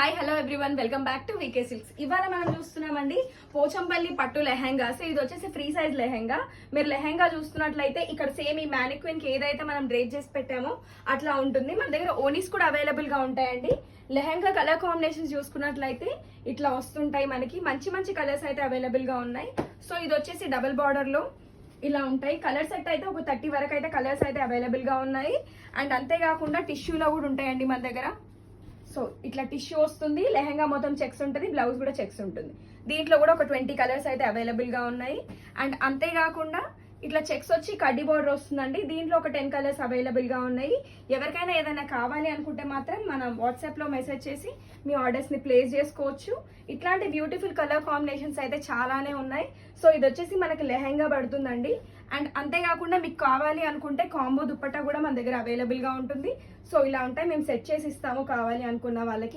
Hi hello everyone welcome back to VK Silks ఇవాళ మనం చూస్తున్నామండి పోచంపల్లి పట్టు లెహెంగాస్ ఇది వచ్చేసి ఫ్రీ సైజ్ లెహెంగా. మీరు లెహెంగా చూస్తున్నట్లయితే ఇక్కడ సేమ్ ఈ మ్యానిక్విన్కి ఏదైతే మనం డ్రేప్ చేసి పెట్టామో అట్లా ఉంటుంది. మన దగ్గర ఓనీస్ కూడా అవైలబుల్గా ఉంటాయండి. లెహెంగా కలర్ కాంబినేషన్స్ చూసుకున్నట్లయితే ఇట్లా వస్తుంటాయి మనకి. మంచి మంచి కలర్స్ అయితే అవైలబుల్గా ఉన్నాయి. సో ఇది వచ్చేసి డబుల్ బార్డర్లో ఇలా ఉంటాయి. కలర్ సెట్ అయితే ఒక థర్టీ వరకు అయితే కలర్స్ అయితే అవైలబుల్గా ఉన్నాయి. అండ్ అంతేకాకుండా టిష్యూలో కూడా ఉంటాయండి మన దగ్గర. సో ఇట్లా టిష్యూ వస్తుంది లెహంగా మొత్తం చెక్స్ ఉంటుంది బ్లౌజ్ కూడా చెక్స్ ఉంటుంది. దీంట్లో కూడా ఒక ట్వంటీ కలర్స్ అయితే అవైలబుల్గా ఉన్నాయి. అండ్ అంతేకాకుండా ఇట్లా చెక్స్ వచ్చి కడ్డీ బోర్డర్ వస్తుందండి. దీంట్లో ఒక టెన్ కలర్స్ అవైలబుల్గా ఉన్నాయి. ఎవరికైనా ఏదైనా కావాలి అనుకుంటే మాత్రం మనం వాట్సాప్లో మెసేజ్ చేసి మీ ఆర్డర్స్ని ప్లేస్ చేసుకోవచ్చు. ఇట్లాంటి బ్యూటిఫుల్ కలర్ కాంబినేషన్స్ అయితే చాలానే ఉన్నాయి. సో ఇది వచ్చేసి మనకి లెహంగా పడుతుందండి. అండ్ అంతేకాకుండా మీకు కావాలి అనుకుంటే కాంబో దుప్పట్టా కూడా మన దగ్గర అవైలబుల్గా ఉంటుంది. సో ఇలా ఉంటాయి. మేము సెట్ చేసి ఇస్తాము కావాలి అనుకున్న వాళ్ళకి.